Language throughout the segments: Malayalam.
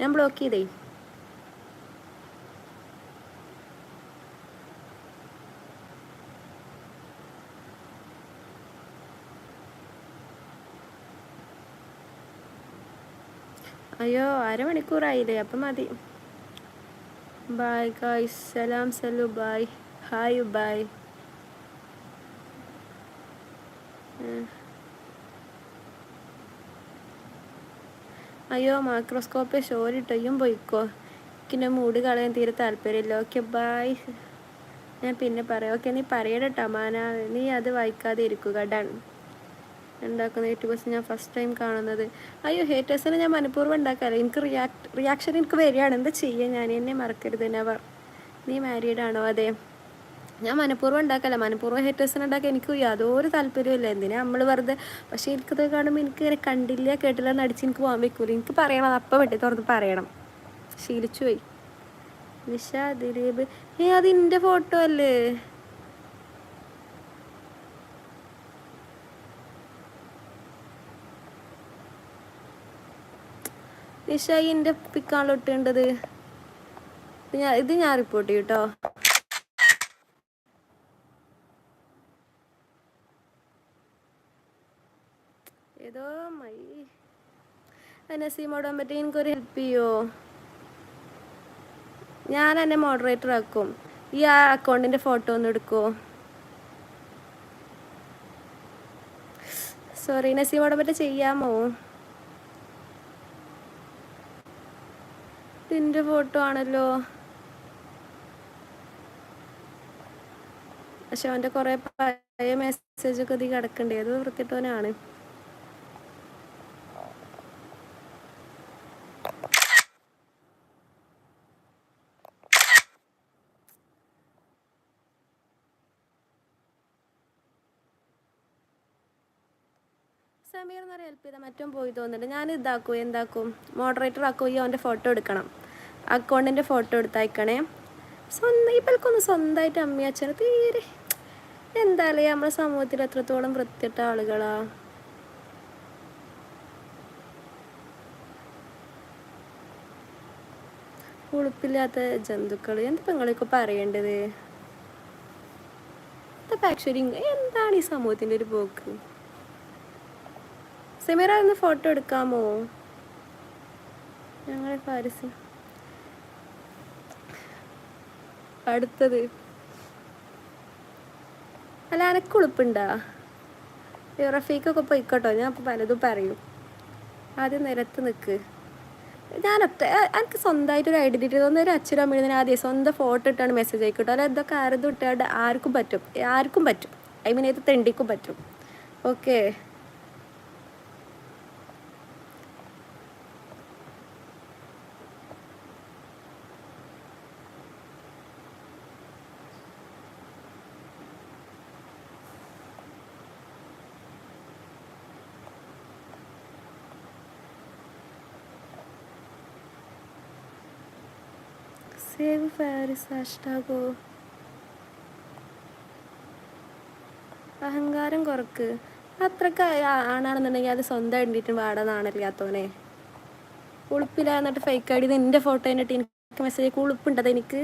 ഞാൻ ബ്ലോക്ക് ചെയ്തേ. അയ്യോ അരമണിക്കൂറായില്ലേ അപ്പം മതി. ബായ് ഗായ് സലാം സലു ബായ് ഹായ് ബായ് അയ്യോ മൈക്രോസ്കോപ്പ് ഷോരിട്ടയ്യും പോയിക്കോ. എനിക്കിന്റെ മൂട് കളയാൻ തീരെ താല്പര്യമില്ല. ഓക്കെ ബായ് ഞാൻ പിന്നെ പറയാം. ഓക്കെ നീ പറയടട്ടോ ടമാന നീ അത് വായിക്കാതെ ഇരിക്കുക. ഡൺ ഉണ്ടാക്കുന്ന യൂട്യൂബേഴ്സ് ഞാൻ ഫസ്റ്റ് ടൈം കാണുന്നത്. അയ്യോ ഹേറ്റേഴ്സിനെ ഞാൻ മനഃപൂർവം ഉണ്ടാക്കാറില്ല. എനിക്ക് റിയാക്ട് റിയാക്ഷൻ എനിക്ക് വരികയാണ്. എന്താ ചെയ്യുക ഞാൻ എന്നെ മറക്കരുത് നെവർ നീ മാരീഡ് ആണോ അതെ? ഞാൻ മനഃപൂർവം ഉണ്ടാക്കല്ല മനഃപൂർവം ഹേറ്റേഴ്സിനെ ഉണ്ടാക്കാൻ എനിക്ക് യാതൊരു താല്പര്യമില്ല എന്തിനാ നമ്മൾ വെറുതെ? പക്ഷേ എനിക്കത് കാണുമ്പോൾ എനിക്ക് ഇങ്ങനെ കണ്ടില്ല കേട്ടില്ല നടിച്ച് എനിക്ക് പോകാൻ വെക്കൂല എനിക്ക് പറയണം അത് അപ്പം വെട്ടി തുറന്ന് പറയണം. ശീലിച്ചു പോയി. നിഷ ദിലീപ്. ഏ അത് എന്റെ ഫോട്ടോ അല്ലേ? നിഷ എന്റെ പിക്കാണല്ലോ ഇട്ടേണ്ടത്. ഇത് ഞാൻ റിപ്പോർട്ട് ചെയ്യും ഏതോ മൈ. നസീമോടാൻ പറ്റി എനിക്കൊരു ഹെൽപ്പ് ചെയ്യോ? ഞാൻ എന്നെ മോഡറേറ്റർ ആക്കും. ഈ ആ അക്കൗണ്ടിന്റെ ഫോട്ടോ ഒന്ന് എടുക്കുമോ സോറി നസീമോടെ പറ്റി ചെയ്യാമോ? ഇതിന്റെ ഫോട്ടോ ആണല്ലോ. പക്ഷെ അവന്റെ കുറേ പഴയ മെസ്സേജൊക്കെ ഇത് കിടക്കണ്ടേ? അത് വൃത്തിട്ടവനാണ് സമീർ എന്ന് ഹെൽപ്പ് ചെയ്താൽ മറ്റും പോയി തോന്നുന്നുണ്ട്. ഞാൻ ഇതാക്കും എന്താക്കും? മോഡറേറ്റർ ആക്കും ഈ അവന്റെ ഫോട്ടോ എടുക്കണം. അക്കൗണ്ടിന്റെ ഫോട്ടോ എടുത്തയക്കണേ. സ്വന്തം ഇപ്പോൾക്കൊന്ന് സ്വന്തമായിട്ട് അമ്മ അച്ഛനെ തീരെ എന്തായാലും നമ്മുടെ സമൂഹത്തിൽ എത്രത്തോളം വൃത്തിയിട്ട ആളുകളാ. ഉളുപ്പില്ലാത്ത ജന്തുക്കൾ എന്താ നിങ്ങളൊക്കെ പറയേണ്ടത്? ആക്ച്വലി എന്താണ് ഈ സമൂഹത്തിന്റെ ഒരു പോക്ക്? സെമീറ ഒന്ന് ഫോട്ടോ എടുക്കാമോ? ഞങ്ങളെ പാരസ്. അടുത്തത്. അല്ല എനക്ക് ഉളുപ്പുണ്ടാ? റഫീക്കൊക്കെ പോയിക്കോട്ടോ ഞാൻ അപ്പോൾ പലതും പറയും. ആദ്യം നിരത്ത് നിൽക്ക് ഞാൻ എനിക്ക് സ്വന്തമായിട്ട് ഒരു ഐഡന്റിറ്റി തോന്നുന്ന ഒരു അച്ഛനും അമ്മയും ഞാൻ ആദ്യം സ്വന്തം ഫോട്ടോ ഇട്ടാണ് മെസ്സേജ് ആയിക്കോട്ടോ അല്ല ഇതൊക്കെ ആരും ഇട്ടാണ്ട് ആർക്കും പറ്റും? ആർക്കും പറ്റും. ഐ മീൻ ഏത് തെണ്ടിക്കും പറ്റും. ഓക്കെ സേവ് ഫാരിസ് ഹാഷ്ടാഗോ. അഹങ്കാരം കുറക്ക്. അത്രയ്ക്ക് ആണാണെന്നുണ്ടെങ്കിൽ അത് സ്വന്തം എണ്ണിട്ട് വാടാന്നാണല്ലാത്തോനെ ഉളുപ്പില്ല എന്നിട്ട് ഫേക്ക് ഡി നിന്റെ ഫോട്ടോ എന്നിട്ട് എനിക്ക് മെസ്സേജ് ഉളുപ്പുണ്ടത് എനിക്ക്?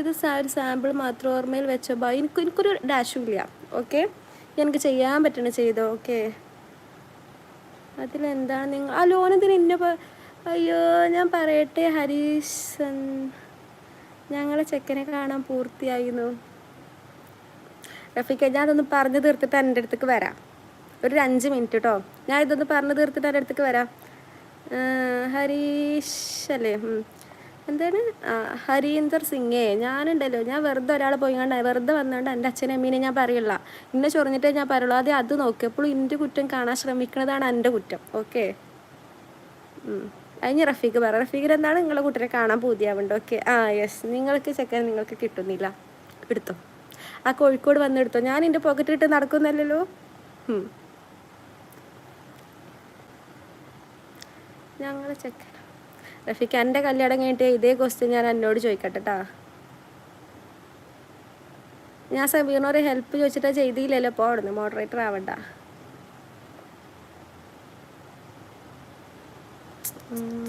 ഇത് ഒരു സാമ്പിൾ മാത്രം ഓർമ്മയിൽ വെച്ചോ. ബാ എനിക്ക് എനിക്കൊരു ഡാഷും ഇല്ല. ഓക്കെ എനിക്ക് ചെയ്യാൻ പറ്റണ ചെയ്തോ? ഓക്കെ അതിലെന്താണ് നിങ്ങൾ ആ ലോനെന്തിന് ഇന്ന അയ്യോ ഞാൻ പറയട്ടെ ഹരീഷൻ ഞങ്ങളെ ചെക്കനെ കാണാൻ പൂർത്തിയായിരുന്നു റഫീഖ ഞാൻ അതൊന്ന് പറഞ്ഞു തീർത്തിട്ട് എന്റെ അടുത്തേക്ക് വരാം. ഒരു അഞ്ച് മിനിറ്റ് കേട്ടോ ഞാൻ ഇതൊന്ന് പറഞ്ഞു തീർത്തിട്ട് എന്റെ അടുത്തേക്ക് വരാം. ഹരീഷ് അല്ലേ എന്താണ്? ഹരീന്ദർ സിംഗേ ഞാനുണ്ടല്ലോ. ഞാൻ വെറുതെ ഒരാളെ പോയി കണ്ട വെറുതെ വന്നുകൊണ്ട് എന്റെ അച്ഛനെ അമ്മീനെ ഞാൻ പറയില്ല. ഇന്നെ ചൊറിഞ്ഞിട്ടേ ഞാൻ പറയുള്ളൂ. അതെ അത് നോക്കിയപ്പോൾ എന്റെ കുറ്റം കാണാൻ ശ്രമിക്കുന്നതാണ് എന്റെ കുറ്റം. ഓക്കെ? അതിന് റഫീഖ് പറ. റഫീഖിന് എന്താണ് നിങ്ങളെ കുട്ടിനെ കാണാൻ പൂതിയാവുണ്ട് ഓക്കെ ആ യെസ് നിങ്ങൾക്ക് ചെക്കൻ നിങ്ങൾക്ക് കിട്ടുന്നില്ല. എടുത്തോ. ആ കോഴിക്കോട് വന്ന് എടുത്തോ. ഞാൻ എന്റെ പോക്കറ്റ് ഇട്ട് നടക്കുന്നല്ലോ ഞങ്ങൾ ചെക്കൻ റഫീഖ് എന്റെ കല്യാണം കഴിഞ്ഞിട്ട് ഇതേ ക്വസ്റ്റ്യൻ ഞാൻ എന്നോട് ചോദിക്കട്ടെ കേട്ടാ ഞാൻ സബീറിനോട് ഹെൽപ്പ് ചോദിച്ചിട്ടാണ് ചെയ്തില്ലല്ലോ. അവിടുന്ന് മോഡറേറ്റർ ആവണ്ട. Mm.